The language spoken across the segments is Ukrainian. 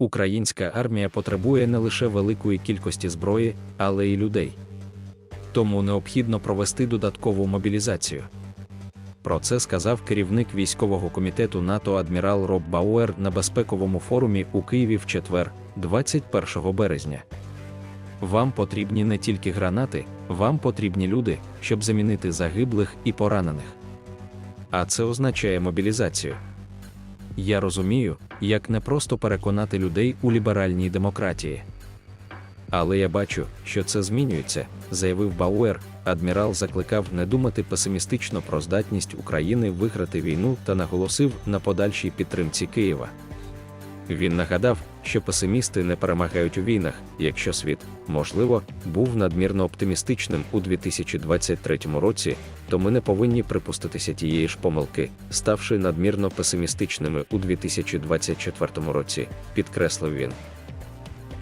Українська армія потребує не лише великої кількості зброї, але й людей. Тому необхідно провести додаткову мобілізацію. Про це сказав керівник військового комітету НАТО адмірал Роб Бауер на безпековому форумі у Києві в четвер, 21 березня. Вам потрібні не тільки гранати, вам потрібні люди, щоб замінити загиблих і поранених. А це означає мобілізацію. Я розумію, як не просто переконати людей у ліберальній демократії. Але я бачу, що це змінюється, заявив Бауер. Адмірал закликав не думати песимістично про здатність України виграти війну та наголосив на подальшій підтримці Києва. Він нагадав, що песимісти не перемагають у війнах, якщо світ, можливо, був надмірно оптимістичним у 2023 році, то ми не повинні припуститися тієї ж помилки, ставши надмірно песимістичними у 2024 році, підкреслив він.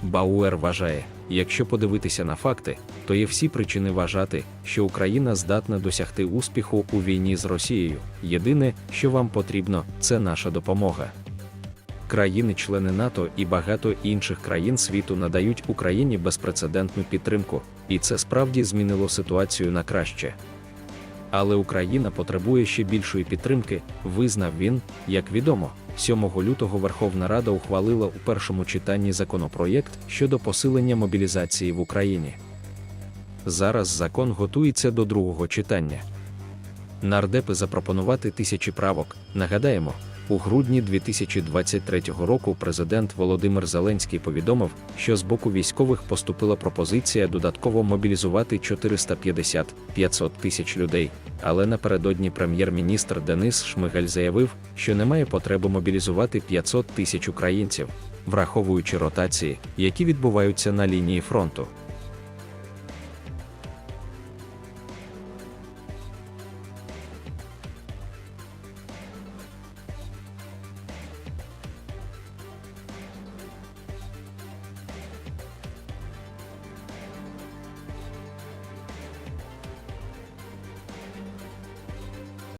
Бауер вважає, якщо подивитися на факти, то є всі причини вважати, що Україна здатна досягти успіху у війні з Росією. Єдине, що вам потрібно, це наша допомога. Країни-члени НАТО і багато інших країн світу надають Україні безпрецедентну підтримку, і це справді змінило ситуацію на краще. Але Україна потребує ще більшої підтримки, визнав він, як відомо. 7 лютого Верховна Рада ухвалила у першому читанні законопроєкт щодо посилення мобілізації в Україні. Зараз закон готується до другого читання. Нардепи запропонувати тисячі правок. Нагадаємо, у грудні 2023 року президент Володимир Зеленський повідомив, що з боку військових поступила пропозиція додатково мобілізувати 450-500 тисяч людей. Але напередодні прем'єр-міністр Денис Шмигаль заявив, що немає потреби мобілізувати 500 тисяч українців, враховуючи ротації, які відбуваються на лінії фронту.